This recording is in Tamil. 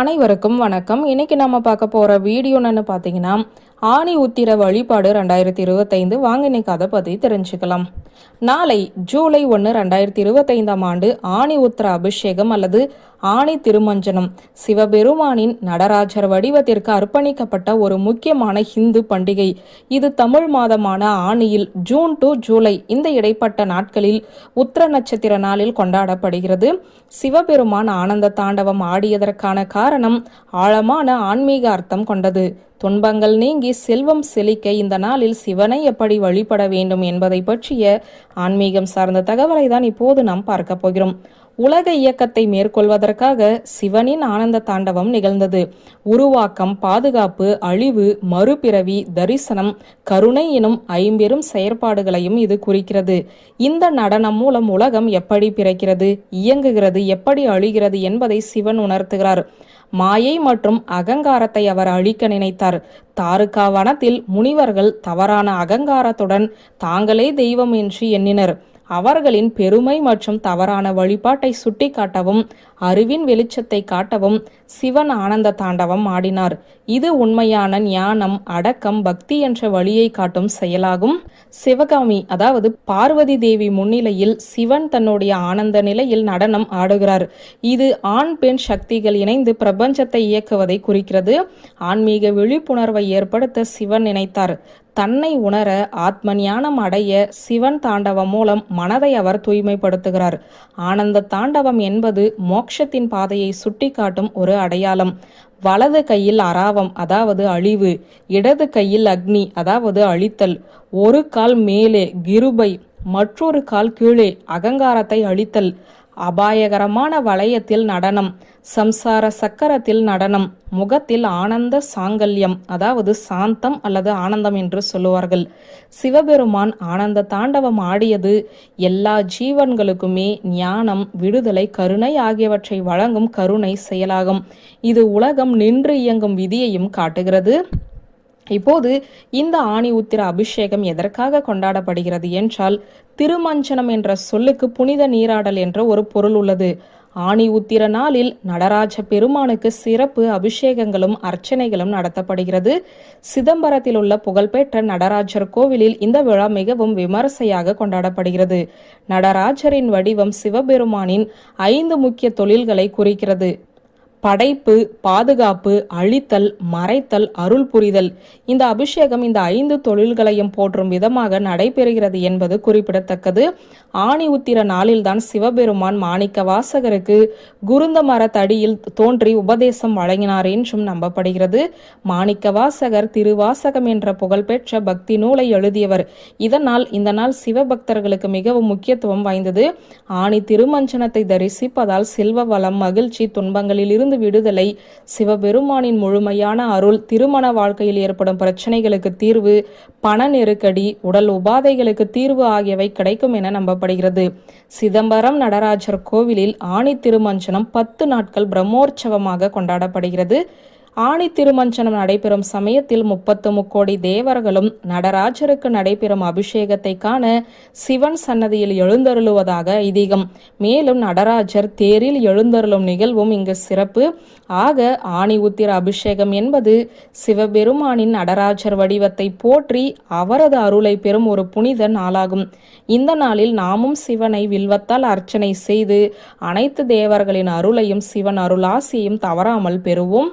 அனைவருக்கும் வணக்கம். இன்னைக்கு நம்ம பார்க்க போற வீடியோ என்னன்னு பார்த்தீங்கன்னா ஆணி உத்திர வழிபாடு ரெண்டாயிரத்தி இருபத்தைந்து. வாங்க இன்னைக்கு அதை பற்றி தெரிஞ்சுக்கலாம். நாளை ஜூலை ஒன்று ரெண்டாயிரத்தி இருபத்தைந்தாம் ஆண்டு ஆணி உத்திர அபிஷேகம் அல்லது ஆணி திருமஞ்சனம். சிவபெருமானின் நடராஜர் வடிவத்திற்கு அர்ப்பணிக்கப்பட்ட ஒரு முக்கியமான ஹிந்து பண்டிகை. இது தமிழ் மாதமான ஆணியில் ஜூன் டு ஜூலை இந்த இடைப்பட்ட நாட்களில் உத்திர நட்சத்திர நாளில் கொண்டாடப்படுகிறது. சிவபெருமான் ஆனந்த தாண்டவம் ஆடியதற்கான காரணம் ஆழமான ஆன்மீக அர்த்தம் கொண்டது. துன்பங்கள் நீங்கி செல்வம் செழிக்க இந்த நாளில் சிவனை எப்படி வழிபட வேண்டும் என்பதை பற்றிய ஆன்மீகம் சார்ந்த தகவலை தான் இப்போது நாம் பார்க்க போகிறோம். உலக இயக்கத்தை மேற்கொள்வதற்காக சிவனின் ஆனந்த தாண்டவம் நிகழ்ந்தது. உருவாக்கம் பாதுகாப்பு அழிவு மறுபிறவி தரிசனம் கருணை எனும் ஐம்பெரும் செயற்பாடுகளையும் இது குறிக்கிறது. இந்த நடனம் மூலம் உலகம் எப்படி பிறக்கிறது இயங்குகிறது எப்படி அழிகிறது என்பதை சிவன் உணர்த்துகிறார். மாயை மற்றும் அகங்காரத்தை அவர் அழிக்க நினைத்தார். தாருகா வனத்தில் முனிவர்கள் தவறான அகங்காரத்துடன் தாங்களே தெய்வம் என்று எண்ணினர். அவர்களின் பெருமை மற்றும் தவறான வழிபாட்டை சுட்டிக்காட்டவும் அறிவின் வெளிச்சத்தை காட்டவும் சிவன் ஆனந்த தாண்டவம் ஆடினார். இது உண்மையான ஞானம் அடக்கம் பக்தி என்ற வழியை காட்டும் செயலாகும். சிவகாமி அதாவது பார்வதி தேவி முன்னிலையில் சிவன் தன்னுடைய ஆனந்த நிலையில் நடனம் ஆடுகிறார். இது ஆண் பெண் சக்திகள் இணைந்து பிரபஞ்சத்தை இயக்குவதை குறிக்கிறது. ஆன்மீக விழிப்புணர்வை ஏற்படுத்த சிவன் நினைத்தார். தன்னை உணர ஆத்ம ஞானம் அடைய சிவன் தாண்டவம் மூலம் மனதை அவர் தூய்மைப்படுத்துகிறார். ஆனந்த தாண்டவம் என்பது மோட்சத்தின் பாதையை சுட்டிக்காட்டும் ஒரு அடையாளம். வலது கையில் அராவம் அதாவது அழிவு. இடது கையில் அக்னி அதாவது அழித்தல். ஒரு கால் மேலே கிருபை மற்றொரு கால் கீழே அகங்காரத்தை அழித்தல். அபாயகரமான வளையத்தில் நடனம் சம்சார சக்கரத்தில் நடனம் முகத்தில் ஆனந்த சாங்கல்யம் அதாவது சாந்தம் அல்லது ஆனந்தம் என்று சொல்லுவார்கள். சிவபெருமான் ஆனந்த தாண்டவம் ஆடியது எல்லா ஜீவன்களுக்குமே ஞானம் விடுதலை கருணை ஆகியவற்றை வழங்கும் கருணை செயலாகும். இது உலகம் நின்று இயங்கும் விதியையும் காட்டுகிறது. இப்போது இந்த ஆணி உத்திர அபிஷேகம் எதற்காக கொண்டாடப்படுகிறது என்றால் திருமஞ்சனம் என்ற சொல்லுக்கு புனித நீராடல் என்ற ஒரு பொருள் உள்ளது. ஆணி உத்திர நாளில் நடராஜ பெருமானுக்கு சிறப்பு அபிஷேகங்களும் அர்ச்சனைகளும் நடத்தப்படுகிறது. சிதம்பரத்தில் உள்ள புகழ்பெற்ற நடராஜர் கோவிலில் இந்த விழா மிகவும் விமர்சையாக கொண்டாடப்படுகிறது. நடராஜரின் வடிவம் சிவபெருமானின் ஐந்து முக்கிய தொழில்களை குறிக்கிறது. படைப்பு பாதுகாப்பு அழித்தல் மறைத்தல் அருள் புரிதல். இந்த அபிஷேகம் இந்த ஐந்து தொழில்களையும் போற்றும் விதமாக நடைபெறுகிறது என்பது குறிப்பிடத்தக்கது. ஆணி உத்திர நாளில்தான் சிவபெருமான் மாணிக்க வாசகருக்கு குருந்த மர தடியில் தோன்றி உபதேசம் வழங்கினார் என்றும் நம்பப்படுகிறது. மாணிக்க வாசகர் திருவாசகம் என்ற புகழ்பெற்ற பக்தி நூலை எழுதியவர். இதனால் இந்த நாள் சிவபக்தர்களுக்கு மிகவும் முக்கியத்துவம் வாய்ந்தது. ஆணி திருமஞ்சனத்தை தரிசிப்பதால் செல்வ வளம் மகிழ்ச்சி துன்பங்களில் இருந்து விடுதலை. சிவபெருமானின் முழுமையான அருள் திருமண வாழ்க்கையில் ஏற்படும் பிரச்சனைகளுக்கு தீர்வு பண நெருக்கடி உடல் உபாதைகளுக்கு தீர்வு ஆகியவை கிடைக்கும் என நம்பப்படுகிறது. சிதம்பரம் நடராஜர் கோவிலில் ஆணி திருமஞ்சனம் பத்து நாட்கள் பிரம்மோற்சவமாக கொண்டாடப்படுகிறது. ஆணி திருமஞ்சனம் நடைபெறும் சமயத்தில் முப்பத்து முக்கோடி தேவர்களும் நடராஜருக்கு நடைபெறும் அபிஷேகத்தை காண சிவன் சன்னதியில் எழுந்தருளுவதாக ஐதீகம். மேலும் நடராஜர் தேரில் எழுந்தருளும் நிகழ்வும் இங்கு சிறப்பு. ஆக ஆணி உத்திர அபிஷேகம் என்பது சிவபெருமானின் நடராஜர் வடிவத்தை போற்றி அவரது அருளை பெறும் ஒரு புனித நாளாகும். இந்த நாளில் நாமும் சிவனை வில்வத்தால் அர்ச்சனை செய்து அனைத்து தேவர்களின் அருளையும் சிவன் அருளாசியையும் தவறாமல் பெறுவோம்.